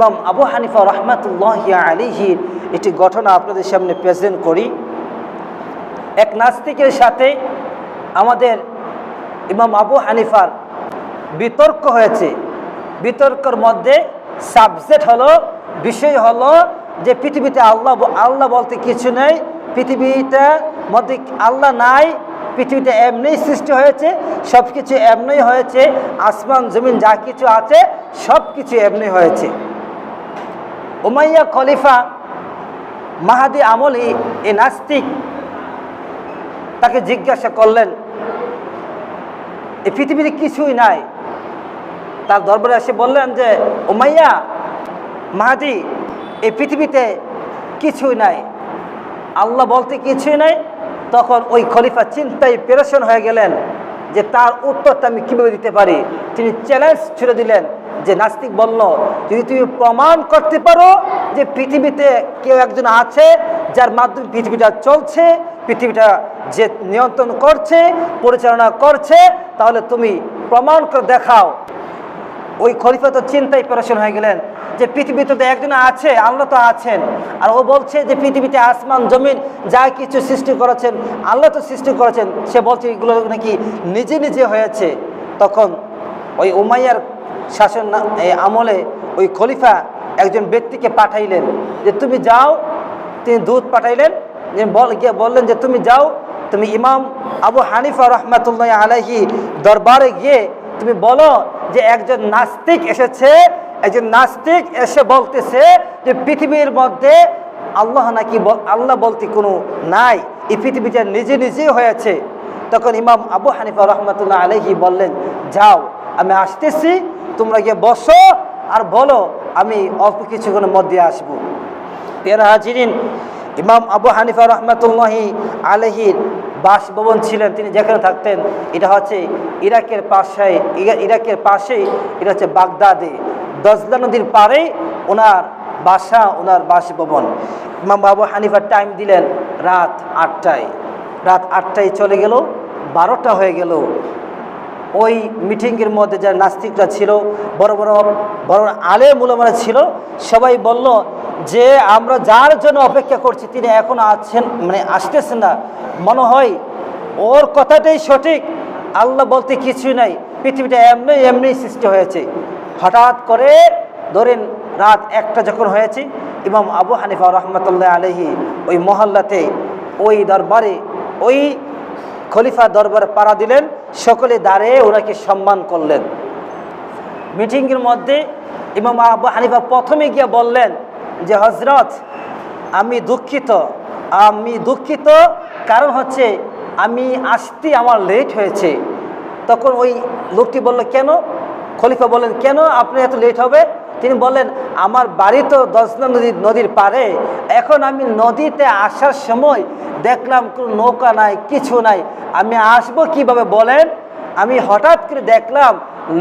ইমাম আবু হানিফা রহমাতুল্লাহ আলিহির একটি ঘটনা আপনাদের সামনে প্রেজেন্ট করি। এক নাস্তিকের সাথে আমাদের ইমাম আবু হানিফার বিতর্ক হয়েছে। বিতর্কর মধ্যে সাবজেক্ট হলো, বিষয় হলো যে পৃথিবীতে আল্লাহ আল্লাহ বলতে কিছু নেই পৃথিবীটা মধ্যে আল্লাহ নাই, পৃথিবীতে এমনি সৃষ্টি হয়েছে সব কিছু এমনি হয়েছে, আসমান, জমিন যা কিছু আছে সব কিছু এমনি হয়েছে। উমাইয়া খলিফা মাহাদি আমলি এ নাস্তিক তাকে জিজ্ঞাসা করলেন এই পৃথিবীতে কিছুই নাই? তার দরবারে এসে বললেন যে, উমাইয়া মাহাদি এই পৃথিবীতে কিছুই নাই। আল্লাহ বলতে কিছুই নাই। তখন ওই খলিফা চিন্তায় পেরেশন হয়ে গেলেন যে তার উত্তরটা আমি কীভাবে দিতে পারি? তিনি চ্যালেঞ্জ ছুড়ে দিলেন। যে নাস্তিক বলল, যদি তুমি প্রমাণ করতে পারো যে পৃথিবীতে কেউ একজন আছে যার মাধ্যমে পৃথিবীটা চলছে, পৃথিবীটা যে নিয়ন্ত্রণ করছে, পরিচালনা করছে, তাহলে তুমি প্রমাণ করে দেখাও। ওই খলিফা তো চিন্তায় পেরেশন হয়ে গেলেন যে পৃথিবীতে তো একজন আছে, আল্লাহ তো আছেন। আর ও বলছে যে পৃথিবীতে আসমান, জমিন যা কিছু সৃষ্টি করেছেন, আল্লাহ তো সৃষ্টি করেছেন। সে বলছে, এগুলো নাকি নিজে নিজে হয়েছে। তখন ওই উমাইয়ার শাসন আমলে ওই খলিফা একজন ব্যক্তিকে পাঠাইলেন। যে তুমি যাও, তিনি দুধ পাঠাইলেন বল গিয়ে বললেন যে তুমি যাও, তুমি ইমাম আবু হানিফা রহমাতুল্লাহ আলাহি দরবারে গিয়ে তুমি বলো যে একজন নাস্তিক এসেছে, একজন নাস্তিক এসে বলতেছে যে পৃথিবীর মধ্যে আল্লাহ নাকি আল্লাহ বলতে কোনো নাই। এই পৃথিবীটা নিজে নিজেই হয়েছে। তখন ইমাম আবু হানিফা রহমতুল্লাহ আলহি বললেন, যাও, আমি আসতেছি তোমরা গিয়ে বসো আর বলো, আমি অল্প কিছুক্ষণের মধ্যে আসব। তেরা হাজিরিন ইমাম আবু হানিফা রহমতুল্লাহি আলহির বাসভবন ছিলেন, তিনি যেখানে থাকতেন, এটা হচ্ছে ইরাকের পাশে ইরাকের পাশেই, এটা হচ্ছে বাগদাদে। দজলা নদীর পাড়ে ওনার বাসা, ওনার বাসভবন। ইমাম আবু হানিফার টাইম দিলেন রাত আটটায়। রাত আটটায় চলে গেল, বারোটা হয়ে গেল। ওই মিটিংয়ের মধ্যে যারা নাস্তিকরা ছিল, বড় বড় বড় আলে মুলামারা ছিল, সবাই বলল যে আমরা যার জন্য অপেক্ষা করছি তিনি এখন আছেন মানে আসতেছেন না। মনে হয় ওর কথাটাই সঠিক। আল্লাহ বলতে কিছুই নাই। পৃথিবীটা এমনি এমনি সৃষ্টি হয়েছে। হঠাৎ করে ধরেন রাত একটা যখন হয়েছে, ইমাম আবু হানিফা রহমতুল্লাহ আলহি ওই মহল্লাতে, ওই দরবারে, ওই খলিফা দরবারে পাড়া দিলেন, সকলে দাঁড়িয়ে ওনাকে সম্মান করলেন। মিটিংয়ের মধ্যে ইমাম আবু হানিফা প্রথমে গিয়ে বললেন যে হজরত আমি দুঃখিত আমি দুঃখিত, কারণ হচ্ছে আমি আসতে আমার লেট হয়েছে। তখন ওই লোকটি বলল, কেন? খলিফা বললেন, কেন আপনি এত লেট হবে? তিনি বললেন, আমার বাড়ি তো দশনা নদীর নদীর পারে এখন আমি নদীতে আসার সময় দেখলাম কোনো নৌকা নাই, কিছু নাই। আমি আসব কীভাবে বলেন? আমি হঠাৎ করে দেখলাম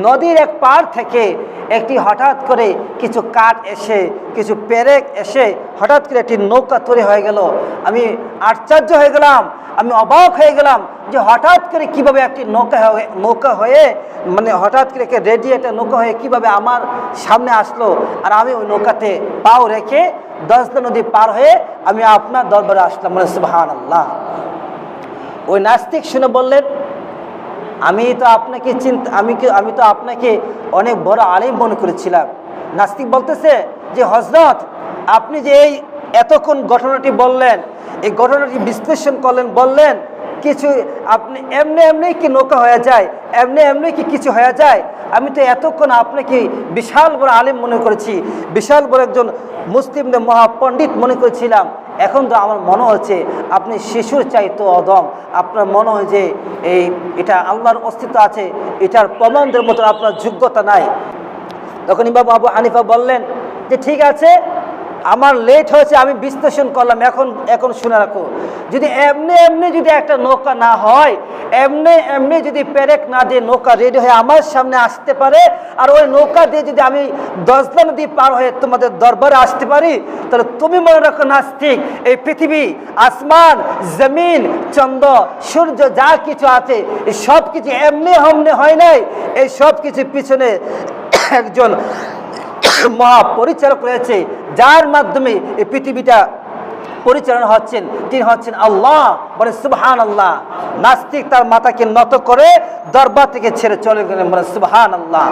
নদীর এক পার থেকে একটি হঠাৎ করে কিছু কাঠ এসে, কিছু পেরেক এসে হঠাৎ করে একটি নৌকা তৈরি হয়ে গেল। আমি আশ্চর্য হয়ে গেলাম, আমি অবাক হয়ে গেলাম যে হঠাৎ করে কীভাবে একটি নৌকা হয়ে নৌকা হয়ে মানে হঠাৎ করে রেডি একটা নৌকা হয়ে কীভাবে আমার সামনে আসলো আর আমি ওই নৌকাতে পাও রেখে দশদা নদী পার হয়ে আমি আপনার দরবারে আসলাম। মানে সুবাহান আল্লাহ ওই নাস্তিক শুনে বললেন, আমি তো আপনাকে চিন্তা, আমি আমি তো আপনাকে অনেক বড় আলিম মনে করেছিলাম। নাস্তিক বলতেছে যে হজরত আপনি যে এই এতক্ষণ ঘটনাটি বললেন, এই ঘটনাটি বিশ্লেষণ করলেন, বললেন, কিছু আপনি এমনি এমনি কি নৌকা হয়ে যায়, এমনি এমনি কি কিছু হয়ে যায়? আমি তো এতক্ষণ আপনাকে বিশাল বড় আলিম মনে করেছি, বিশাল বড় একজন মুসলিমদের মহাপণ্ডিত মনে করেছিলাম। এখন তো আমার মনে হচ্ছে আপনি শিশুর চাইতো অদম আপনার মনে হয় যে এই এটা আল্লাহর অস্তিত্ব আছে, এটার প্রমাণদের মতো আপনার যোগ্যতা নাই। তখন ইমাম আবু হানিফা বললেন যে, ঠিক আছে আমার লেট হয়েছে, আমি বিশ্লেষণ করলাম, এখন এখন শুনে রাখো। যদি এমনি এমনি যদি একটা নৌকা না হয়, এমনি এমনি যদি পেরেক না দিয়ে নৌকা রেডি হয়ে আমার সামনে আসতে পারে, আর ওই নৌকা দিয়ে যদি আমি দশলা নদী পার হয়ে তোমাদের দরবারে আসতে পারি, তাহলে তুমি মনে রাখো নাস্তিক, এই পৃথিবী, আসমান, জমিন, চন্দ্র, সূর্য, যা কিছু আছে, এই সব কিছু এমনি হমনে হয় নাই, এই সব কিছু পিছনে একজন মহাপরিচালক রয়েছে, যার মাধ্যমে এই পৃথিবীটা পরিচালনা হচ্ছেন, তিনি হচ্ছেন আল্লাহ। বলে সুবহান আল্লাহ নাস্তিক তার মাথাকে নত করে দরবার থেকে ছেড়ে চলে গেলেন। বলে সুবহান আল্লাহ